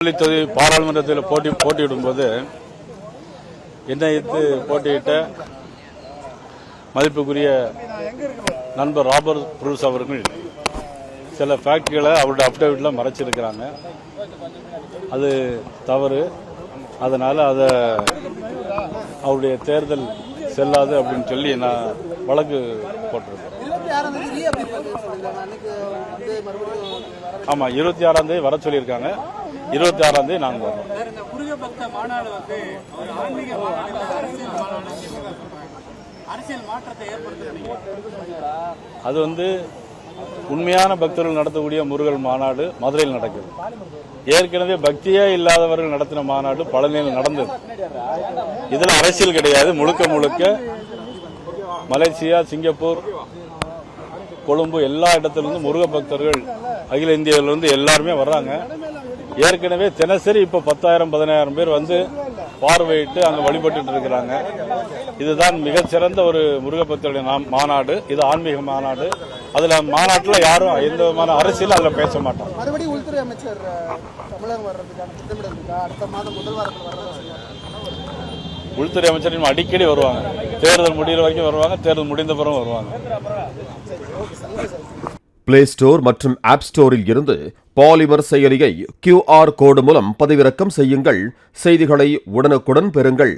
திருநெல்வேலி தொகுதி பாராளுமன்றத்தில் போட்டி போட்டியிடும்போது என்னை எதிர்த்து போட்டியிட்ட மதிப்புக்குரிய நண்பர் ராபர்ட் புரூஸ் அவர்கள் சில ஃபேக்ட்ரிகளை அவருடைய அப்டேவிட்டில் மறைச்சிருக்கிறாங்க. அது தவறு. அதனால் அதை அவருடைய தேர்தல் செல்லாது அப்படின்னு சொல்லி நான் வழக்கு மறுபடியும் ஆமாம் இருபத்தி ஆறாம் தேதி வர சொல்லியிருக்காங்க. இருபத்தி ஆறாம் தேதி நாங்கள் வரோம் சார், இந்த முருக பக்த மாநாடு வந்து ஒரு ஆன்மீக மாநாடு இல்ல அரசியல் மாநாடு. அரசியல் மாற்றத்தை ஏற்படுத்துறீங்க. அது வந்து உண்மையான பக்தர்கள் நடத்தக்கூடிய முருகல் மாநாடு மதுரையில் நடக்குது. ஏற்கனவே பக்தியே இல்லாதவர்கள் நடத்தின மாநாடு பழனியில் நடந்தது. இதுல அரசியல் கிடையாது முழுக்க முழுக்க மலேசியா சிங்கப்பூர் கொழும்பு எல்லா இடத்திலிருந்து முருக பக்தர்கள் அகில இந்தியாவிலிருந்து எல்லாருமே வர்றாங்க. ஏற்கனவே தினசரி இப்ப பத்தாயிரம் பதினாயிரம் பேர் வந்து பார்வையிட்டு அங்க வழிபட்டு இருக்கிறாங்க. இதுதான் மிகச்சிறந்த ஒரு முருகபக்தருடைய நாம் மாநாடு. இது ஆன்மீக மாநாடு. அதுல மாநாட்டில் யாரும் எந்த விதமான அரசியல் அதுல பேச மாட்டோம் மறுபடியும் உள்துறை அமைச்சர் தமிழகம் வர்றதுக்கான திட்டமிடல் அடுத்த மாதம் முதல் வாரத்தில் உள்துறை அமைச்சர் அடிக்கடி வருவாங்க. தேர்தல் முடிகிற வரைக்கும் வருவாங்க தேர்தல் முடிந்த பிறகு வருவாங்க. பிளே ஸ்டோர் மற்றும் ஆப் ஸ்டோரில் இருந்து பாலிமர் செயலியை கியூஆர் கோடு மூலம் பதிவிறக்கம் செய்யுங்கள். செய்திகளை உடனுக்குடன் பெறுங்கள்.